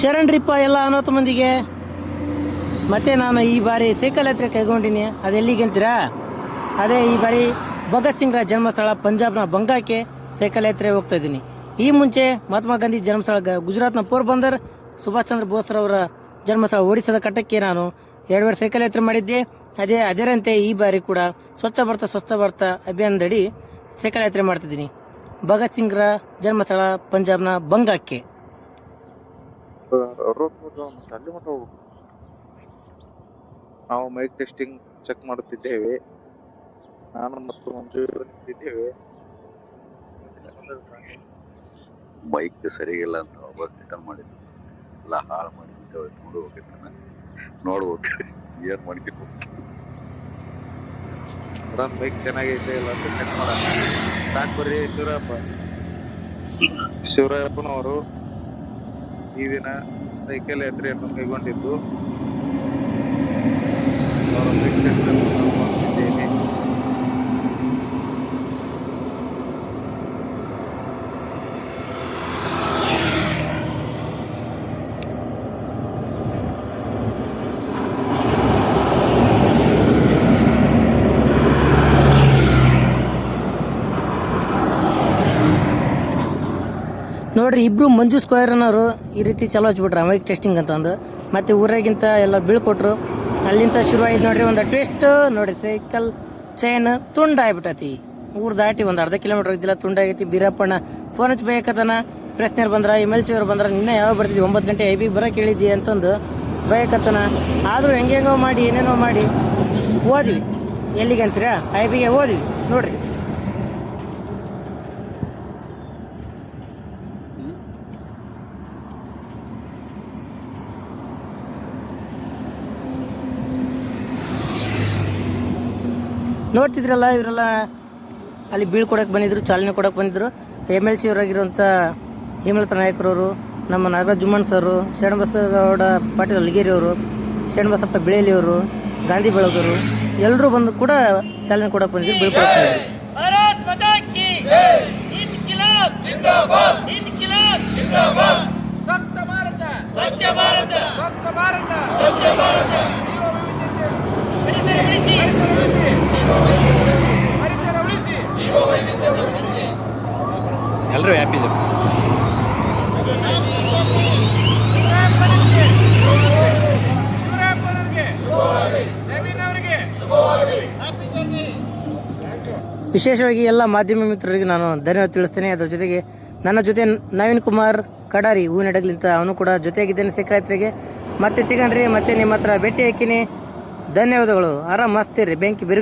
ಶರಣ್ರಿಪ್ಪ ಎಲ್ಲ ಅನವತ್ತು ಮಂದಿಗೆ? ಮತ್ತೆ ನಾನು ಈ ಬಾರಿ ಸೈಕಲ್ ಯಾತ್ರೆ ಕೈಗೊಂಡಿನಿ. ಅದೆಲ್ಲಿಗೆ ಅಂತೀರಾ? ಅದೇ ಈ ಬಾರಿ ಭಗತ್ ಸಿಂಗ್ರ ಜನ್ಮಸ್ಥಳ ಪಂಜಾಬ್ನ ಬಂಗಾಕ್ಕೆ ಸೈಕಲ್ ಯಾತ್ರೆ ಹೋಗ್ತಾ ಇದ್ದೀನಿ. ಈ ಮುಂಚೆ ಮಹಾತ್ಮ ಗಾಂಧಿ ಜನ್ಮಸ್ಥಳ ಗುಜರಾತ್ನ ಪೋರ್ಬಂದರ್ ಸುಭಾಷ್ ಚಂದ್ರ ಬೋಸ್ರವರ ಜನ್ಮಸ್ಥಳ ಒಡಿಶಾದ ಕಟ್ಟಕ್ಕೆ ನಾನು ಎರಡು ವರ್ಷ ಸೈಕಲ್ ಯಾತ್ರೆ ಮಾಡಿದ್ದೆ. ಅದೇ ಅದರಂತೆ ಈ ಬಾರಿ ಕೂಡ ಸ್ವಚ್ಛ ಭಾರತ ಸ್ವಚ್ಛ ಭಾರತ ಅಭಿಯಾನದಡಿ ಸೈಕಲ್ ಯಾತ್ರೆ ಮಾಡ್ತಿದ್ದೀನಿ. ಭಗತ್ ಸಿಂಗ್ರ ಜನ್ಮಸ್ಥಳ ಪಂಜಾಬ್ನ ಬಂಗಾಕ್ಕೆ. ರೋಡ್ ಮತ್ತೆ ಅಲ್ಲಿ ಮಟ್ಟ ಹೋಗ್ಬೇಕು. ನಾವು ಮೈಕ್ ಟೆಸ್ಟಿಂಗ್ ಚೆಕ್ ಮಾಡುತ್ತಿದ್ದೇವೆ. ನಾನು ಮತ್ತು ಮಂಜು ನಿಂತಿದ್ದೇವೆ ಬೈಕ್ ಸರಿಗಿಲ್ಲ ಅಂತ ಒಬ್ಬ ರಿಟರ್ನ್ ಮಾಡಿದ್ದು. ಎಲ್ಲ ಹಾಳು ಮಾಡಿ ನೋಡ್ಬೇಕಿತ್ತಾನ ನೋಡ್ಬೇಕು ಏನ್ ಮಾಡ್ಕೊಂಡು ಮೇಡಮ್ ಬೈಕ್ ಚೆನ್ನಾಗೈತೆ ಇಲ್ಲ ಅಂತ ಚೆಕ್ ಮಾಡೋಣ. ಸಾಕು ಬರ್ರಿ ಶಿವರಾಯಪ್ಪ. ಶಿವರಾಯಪ್ಪನವರು ಈ ದಿನ ಸೈಕಲ್ ಯಾತ್ರೆಯನ್ನು ಕೈಗೊಂಡಿದ್ದು ಅವರ ಬೈಕ್ ಟೆಸ್ಟ್ ಅನ್ನು ನಾನು ಮಾಡುತ್ತಿದ್ದೇನೆ ನೋಡ್ರಿ, ಇಬ್ರು ಮಂಜು ಸ್ಕ್ವೇರ್ ಅನ್ನೋರು ಈ ರೀತಿ ಚಲೋ ಹಚ್ಬಿಟ್ರೆ ಮೈಕ್ ಟೆಸ್ಟಿಂಗ್ ಅಂತ ಒಂದು. ಮತ್ತೆ ಊರಾಗಿಂತ ಎಲ್ಲ ಬೀಳ್ಕೊಟ್ರು ಅಲ್ಲಿಂದ ಶುರುವಾಯ್ತು ನೋಡ್ರಿ, ಒಂದು ಟ್ವಿಸ್ಟ್ ನೋಡಿ ಸೈಕಲ್ ಚೈನ್ ತುಂಡ ಆಗ್ಬಿಟ್ಟತಿ ಊರು ದಾಟಿ ಒಂದು ಅರ್ಧ ಕಿಲೋಮೀಟರ್ ಇದ್ದಿಲ್ಲ ತುಂಡಾಗೈತಿ ಬೀರಪ್ಪಣ್ಣ ಫೋನ್ ಹಚ್ಚಿ ಬೇಕತನ. ಪ್ರಶ್ನೆಯವ್ರು ಬಂದ್ರ ಎಂ ಎಲ್ ಸಿ ಅವ್ರು ಬಂದ್ರ, ನಿನ್ನೆ ಯಾವಾಗ ಬರ್ತಿದ್ವಿ? ಒಂಬತ್ತು ಗಂಟೆ ಐ ಬಿ ಬರಕ್ಕೆ ಹೇಳಿದ್ದಿ ಅಂತಂದು ಬೇಕತನ. ಆದರೂ ಹೆಂಗೆಂಗೋ ಮಾಡಿ, ಏನೇನೋ ಮಾಡಿ, ಓದ್ವಿ. ಎಲ್ಲಿಗೆ ಅಂತೀರಾ? ಐ ಬಿಗೆ ಓದ್ವಿ. ನೋಡ್ರಿ. ನೋಡ್ತಿದ್ರಲ್ಲ ಇವರೆಲ್ಲ ಅಲ್ಲಿ ಬೀಳ್ಕೊಡಕ್ಕೆ ಬಂದಿದ್ರು ಚಾಲನೆ ಕೊಡಕ್ಕೆ ಬಂದಿದ್ರು. ಎಂ ಎಲ್ ಸಿ ಅವರಾಗಿರುವಂಥ ಹೇಮಲತಾ ನಾಯಕರವರು ನಮ್ಮ ನಾಗರಾಜ್ ಜುಮ್ಮನ್ ಸರು ಶರಣಬಸಗೌಡ ಪಾಟೀಲ್ ಅಲ್ಗೇರಿಯವರು ಶರಣಬಸಪ್ಪ ಬಿಳೇಲಿಯವರು ಗಾಂಧಿ ಬೆಳಗರು ಎಲ್ಲರೂ ಬಂದು ಕೂಡ ಚಾಲನೆ ಕೊಡಕ್ಕೆ ಬಂದಿದ್ರು ಬೀಳ್ಕೊಡಕ್ಕೆ ಸ್ವಚ್ಛ ಭಾರತ! ಸ್ವಚ್ಛ ಭಾರತ! ಸ್ವಚ್ಛ ಭಾರತ! ಎಲ್ಲರೂ ಹ್ಯಾಪಿ ಇದ್ದಾರೆ ವಿಶೇಷವಾಗಿ ಎಲ್ಲ ಮಾಧ್ಯಮ ಮಿತ್ರರಿಗೆ ನಾನು ಧನ್ಯವಾದ ತಿಳಿಸ್ತೇನೆ. ಅದರ ಜೊತೆಗೆ ನನ್ನ ಜೊತೆ ನವೀನ್ ಕುಮಾರ್ ಕಡಾರಿ ಹೂವಿನಡಗ್ಲಿಂತ ಅವನು ಕೂಡ ಜೊತೆಯಾಗಿದ್ದೇನೆ ಸಿಕ್ಕಾಯ್ತರಿಗೆ ಮತ್ತೆ ಸಿಗಣ್ರಿ ಮತ್ತೆ ನಿಮ್ಮ ಹತ್ರ ಭೇಟಿ ಹಾಕಿನಿ. ಧನ್ಯವಾದಗಳು. ಆರಾಮ್ ಮಸ್ತಿರಿ ಬೆಂಕಿ ಬಿರುಗ